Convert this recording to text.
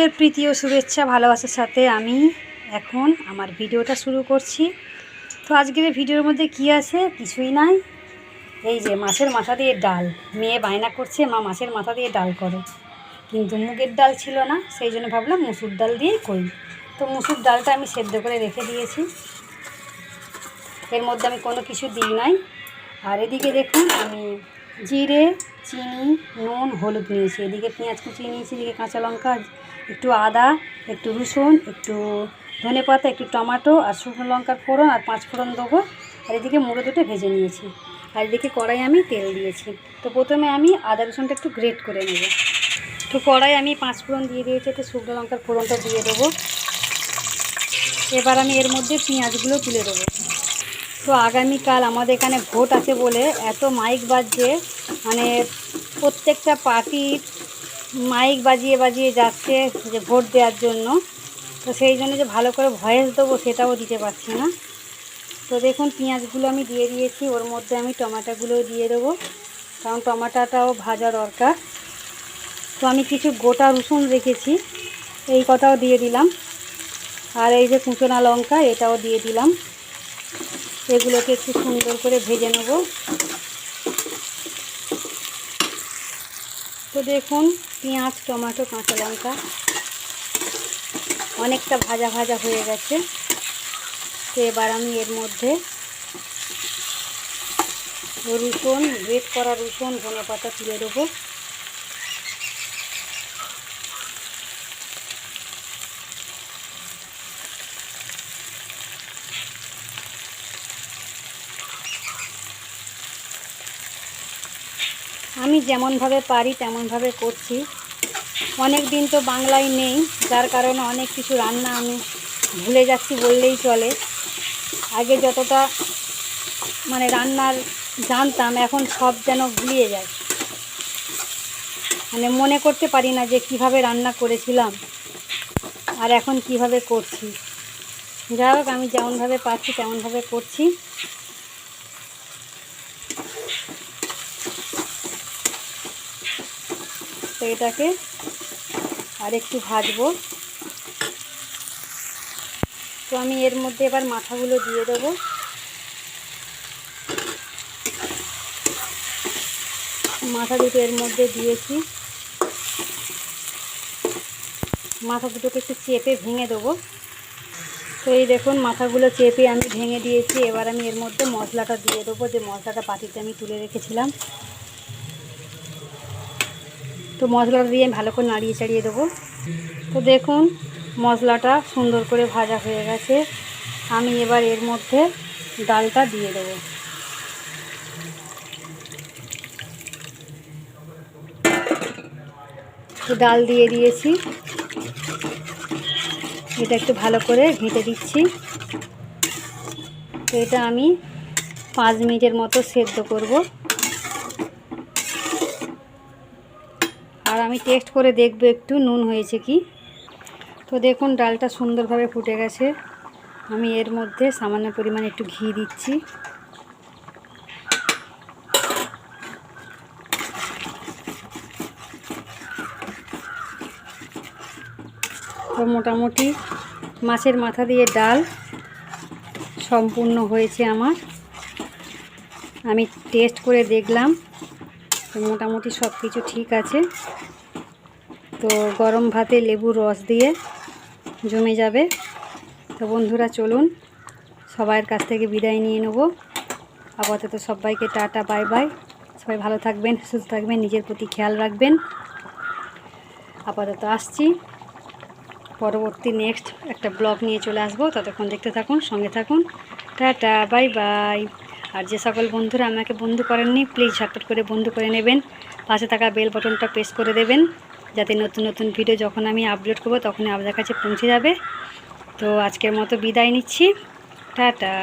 সকলের প্রীতি ও শুভেচ্ছা, ভালোবাসার সাথে আমি এখন আমার ভিডিওটা শুরু করছি। তো আজকের ভিডিওর মধ্যে কি আছে? কিছুই নাই। এই যে মাছের মাথা দিয়ে ডাল। মেয়ে বায়না করছে, মা, মাছের মাথা দিয়ে ডাল করো। কিন্তু মুগের ডাল ছিল না, সেই জন্য ভাবলাম মুসুর ডাল দিয়েই করি। তো মুসুর ডালটা আমি সেদ্ধ করে রেখে দিয়েছি। এর মধ্যে আমি কোনো কিছু দিই নাই। আর এদিকে দেখুন, আমি জিরে, চিনি, নুন, হলুদ নিয়েছি। এদিকে পেঁয়াজ কুচি নিয়েছি, এদিকে কাঁচা লঙ্কা, একটু আদা, একটু রসুন, একটু ধনে পাতা, একটু টমেটো আর শুকনো লঙ্কার ফোড়ন আর পাঁচ ফোড়ন দেবো। আর এদিকে মুড়ো দুটো ভেজে নিয়েছি। আর এদিকে কড়াই আমি তেল দিয়েছি। তো প্রথমে আমি আদা রসুনটা একটু গ্রেট করে নেব। তো কড়াই আমি পাঁচ ফোড়ন দিয়ে দিয়েছি, একটু শুকনো লঙ্কার ফোড়নটা দিয়ে দেবো। এবার আমি এর মধ্যে পেঁয়াজগুলো তুলে দেবো। তো আগামীকাল আমাদের এখানে ভোট আছে বলে এত মাইক বাজছে মানে প্রত্যেকটা পার্টির মাইক বাজিয়ে বাজিয়ে যাচ্ছে যে ভোট দেওয়ার জন্য। তো সেই জন্য যে ভালো করে ভয়েস দেবো সেটাও দিতে পারছি না। তো দেখুন, পেঁয়াজগুলো আমি দিয়ে দিয়েছি, ওর মধ্যে আমি টমাটোগুলোও দিয়ে দেবো, কারণ টমাটোটাও ভাজা দরকার। তো আমি কিছু গোটা রসুন রেখেছি, এই কথাও দিয়ে দিলাম। আর এই যে কুচনা লঙ্কা, এটাও দিয়ে দিলাম। এগুলোকে একটু সুন্দর করে ভেজে নেব। তো দেখুন, পেঁয়াজ, টমেটো, কাঁচা লঙ্কা অনেকটা ভাজা ভাজা হয়ে গেছে। তো এবার আমি এর মধ্যে রসুন, গ্রেট করা রসুন ধনে পাতা তুলে দেবো। আমি যেমনভাবে পারি তেমনভাবে করছি। অনেক দিন তো বাংলায় নেই, যার কারণে অনেক কিছু রান্না আমি ভুলে যাচ্ছি বললেই চলে। আগে যতটা মানে রান্নার জানতাম, এখন সব যেন ভুলিয়ে যায়। মানে মনে করতে পারি না যে কীভাবে রান্না করেছিলাম আর এখন কীভাবে করছি। যাই হোক, আমি যেমনভাবে পাচ্ছি তেমনভাবে করছি। তো এটাকে আর একটু ভাজবো। তো আমি এর মধ্যে এবার মাথাগুলো দিয়ে দেবো। মাথা দুটো এর মধ্যে দিয়েছি। মাথা দুটোকে একটু চেপে ভেঙে দেবো। তো এই দেখুন, মাথাগুলো চেপে আমি ভেঙে দিয়েছি। এবার আমি এর মধ্যে মশলাটা দিয়ে দেবো। যে মশলাটা পাটিতে আমি তুলে রেখেছিলাম তো মশলাটা দিয়ে আমি ভালো করে নাড়িয়ে চাড়িয়ে দেবো। তো দেখুন, মশলাটা সুন্দর করে ভাজা হয়ে গেছে। আমি এবার এর মধ্যে ডালটা দিয়ে দেবো। ডাল দিয়ে দিয়েছি। এটা একটু ভালো করে ঘেঁটে দিচ্ছি। এটা আমি পাঁচ মিনিটের মতো সেদ্ধ করব। আর আমি টেস্ট করে দেখব, একটু নুন হয়েছে কি? তো দেখুন, ডালটা সুন্দরভাবে ফুটে গেছে। আমি এর মধ্যে সামান্য পরিমাণে একটু ঘি দিচ্ছি। তো মোটামুটি মাছের মাথা দিয়ে ডাল সম্পূর্ণ হয়েছে আমার। আমি টেস্ট করে দেখলাম। মোটামুটি সব কিছু ঠিক আছে। তো গরম ভাতে লেবুর রস দিয়ে জমে যাবে। তো বন্ধুরা, চলুন সবার কাছ থেকে বিদায় নিয়ে নেব। আপাতত সবাইকে টাটা, বাই বাই। সবাই ভালো থাকবেন, সুস্থ থাকবেন, নিজের প্রতি খেয়াল রাখবেন। আপাতত আসছি। পরবর্তী নেক্সট একটা ব্লগ নিয়ে চলে আসব। ততক্ষণ দেখতে থাকুন, সঙ্গে থাকুন। Tata, bye bye. আর যে সকল বন্ধুরা আমাকে বন্ধু করেননি প্লিজ ঝটপট করে বন্ধু করে নেবেন। পাশে থাকা বেল বটনটা প্রেস করে দেবেন, যাতে নতুন নতুন ভিডিও যখন আমি আপলোড করব, তখনই আপনার কাছে পৌঁছে যাবে। তো আজকের মতো বিদায় নিচ্ছি। টাটা।